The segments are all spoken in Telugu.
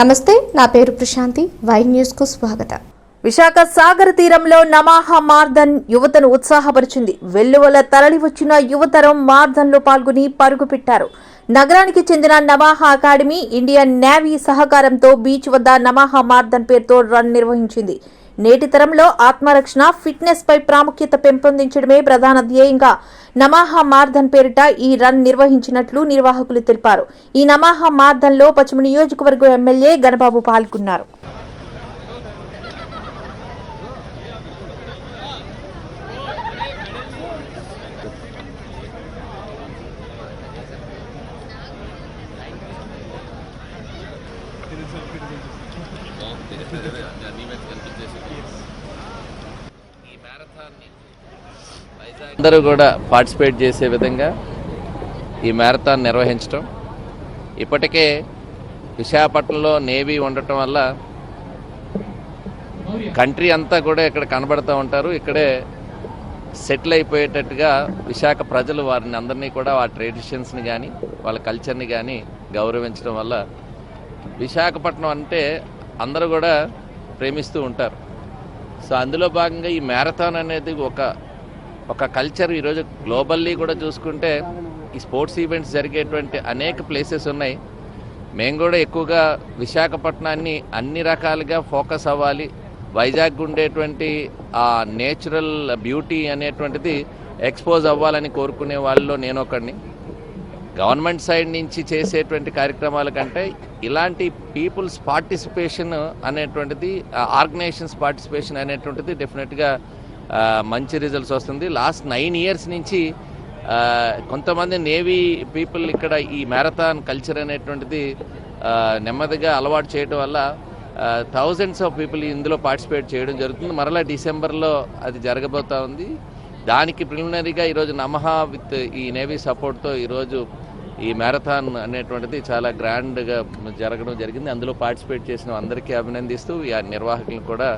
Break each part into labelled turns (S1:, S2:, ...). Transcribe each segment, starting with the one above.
S1: నమస్తే నా పేరు ప్రశాంతి. వై న్యూస్కు స్వాగతం.
S2: విశాఖ సాగర తీరంలో నమాహ మార్దన్ యువతను ఉత్సాహపరిచింది. వెల్లువల తరలి వచ్చిన యువతరం మార్దన్లో పాల్గొని పరుగు పెట్టారు నగరానికి చెందిన నమాహ అకాడమీ ఇండియన్ నేవీ సహకారంతో బీచ్ వద్ద నమాహ మార్దన్ పేరుతో రన్ నిర్వహించింది. నేటి తరంలో ఆత్మరక్షణ ఫిట్నెస్ పై ప్రాముఖ్యత పెంపొందించడమే ప్రధాన ధ్యేయంగా నమాహ మార్ధన్ పేరిట ఈ రన్ నిర్వహించినట్లు నిర్వాహకులు తెలిపారు. ఈ నమాహ మార్దన్లో పశ్చిమ నియోజకవర్గం ఎమ్మెల్యే గణబాబు పాల్గొన్నారు.
S3: అందరూ కూడా పార్టిసిపేట్ చేసే విధంగా ఈ మ్యారథాన్ నిర్వహించడం ఇప్పటికే విశాఖపట్నంలో నేవీ ఉండటం వల్ల కంట్రీ అంతా కూడా ఇక్కడ కనబడుతూ ఉంటారు. ఇక్కడే సెటిల్ అయిపోయేటట్టుగా విశాఖ ప్రజలు వారిని అందరినీ కూడా ఆ ట్రెడిషన్స్ని కానీ వాళ్ళ కల్చర్ని కానీ గౌరవించడం వల్ల విశాఖపట్నం అంటే అందరూ కూడా ప్రేమిస్తూ ఉంటారు. సో అందులో భాగంగా ఈ మ్యారథాన్ అనేది ఒక ఒక కల్చర్ ఈరోజు గ్లోబల్లీ కూడా చూసుకుంటే ఈ స్పోర్ట్స్ ఈవెంట్స్ జరిగేటువంటి అనేక ప్లేసెస్ ఉన్నాయి. మేము కూడా ఎక్కువగా విశాఖపట్నాన్ని అన్ని రకాలుగా ఫోకస్ అవ్వాలి. వైజాగ్ ఉండేటువంటి ఆ నేచురల్ బ్యూటీ అనేటువంటిది ఎక్స్పోజ్ అవ్వాలని కోరుకునే వాళ్ళలో నేను ఒకడిని. గవర్నమెంట్ సైడ్ నుంచి చేసేటువంటి కార్యక్రమాల కంటే ఇలాంటి పీపుల్స్ పార్టిసిపేషన్ అనేటువంటిది ఆర్గనైజేషన్స్ పార్టిసిపేషన్ అనేటువంటిది డెఫినెట్గా మంచి రిజల్ట్స్ వస్తుంది. లాస్ట్ నైన్ ఇయర్స్ నుంచి కొంతమంది నేవీ పీపుల్ ఇక్కడ ఈ మ్యారథాన్ కల్చర్ అనేటువంటిది నెమ్మదిగా అలవాటు చేయడం వల్ల థౌజండ్స్ ఆఫ్ పీపుల్ ఇందులో పార్టిసిపేట్ చేయడం జరుగుతుంది. మరలా డిసెంబర్లో అది జరగబోతా ఉంది. దానికి ప్రిలిమినరీగా ఈరోజు నమహ విత్ ఈ నేవీ సపోర్ట్తో ఈరోజు ఈ మ్యారథాన్ అనేటువంటిది చాలా గ్రాండ్గా జరగడం జరిగింది. అందులో పార్టిసిపేట్ చేసిన అందరికీ అభినందిస్తూ ఈ నిర్వాహకులను కూడా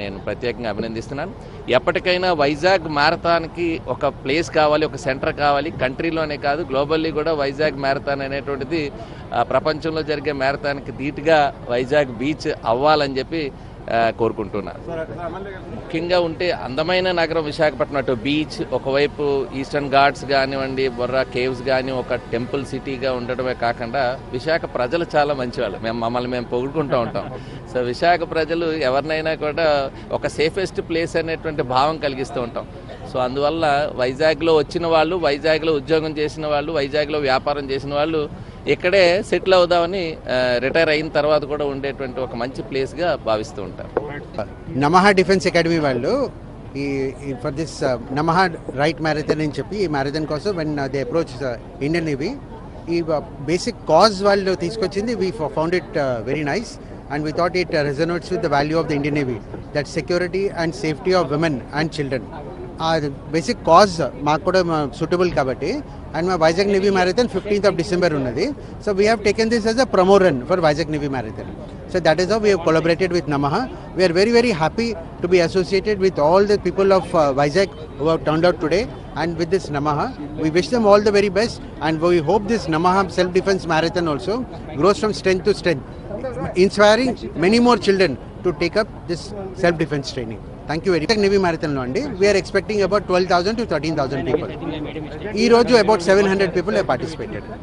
S3: నేను ప్రత్యేకంగా అభినందిస్తున్నాను. ఎప్పటికైనా వైజాగ్ మ్యారథాన్కి ఒక ప్లేస్ కావాలి ఒక సెంటర్ కావాలి. కంట్రీలోనే కాదు గ్లోబల్లీ కూడా వైజాగ్ మ్యారథాన్ అనేటువంటిది ప్రపంచంలో జరిగే మ్యారథాన్కి ధీటుగా వైజాగ్ బీచ్ అవ్వాలని చెప్పి కోరుకుంటున్నా. ముఖ్యంగా ఉంటే అందమైన నగరం విశాఖపట్నం అటు బీచ్ ఒకవైపు ఈస్టర్న్ ఘాట్స్ కానివ్వండి బొర్రా కేవ్స్ కానీ ఒక టెంపుల్ సిటీగా ఉండడమే కాకుండా విశాఖ ప్రజలు చాలా మంచివాళ్ళు. మేము మమ్మల్ని మేము పొగుడుకుంటూ ఉంటాం. సో విశాఖ ప్రజలు ఎవరినైనా కూడా ఒక సేఫెస్ట్ ప్లేస్ అనేటువంటి భావం కలిగిస్తూ ఉంటాం. సో అందువల్ల వైజాగ్లో వచ్చిన వాళ్ళు వైజాగ్లో ఉద్యోగం చేసిన వాళ్ళు వైజాగ్లో వ్యాపారం చేసిన వాళ్ళు ఇక్కడే సెటిల్ అవుదామని రిటైర్ అయిన తర్వాత కూడా ఉండేటువంటి ఒక మంచి ప్లేస్గా భావిస్తూ ఉంటారు.
S4: నమహ డిఫెన్స్ అకాడమీ వాళ్ళు ఈ for this Namah right marathon అని చెప్పి ఈ మ్యారథాన్ కోసం when they approach Indian navy ఈ బేసిక్ కాజ్ వాళ్ళు తీసుకొచ్చింది we found it very nice and we thought it resonates with the value of the Indian navy that security and safety of women and children ఆ బేసిక్ కాజ్ మాకు కూడా సూటబుల్ కాబట్టి అండ్ మా Vizag navy marathon fifteenth of December ఉన్నది so we have taken this as a promo run for Vizag navy marathon so that is how we have collaborated with Namaha. We are very, very happy to be associated with all the people of uh, Vizag who have turned out today and with this Namaha. We wish them all the very best and we hope this Namaha self-defense marathon also grows from strength to strength, inspiring many more children to take up this self-defense training. Thank you very much navy మ్యారథాన్లో అండి. We're expecting about twelve thousand to thirteen thousand people ఈ రోజు about seven hundred people participated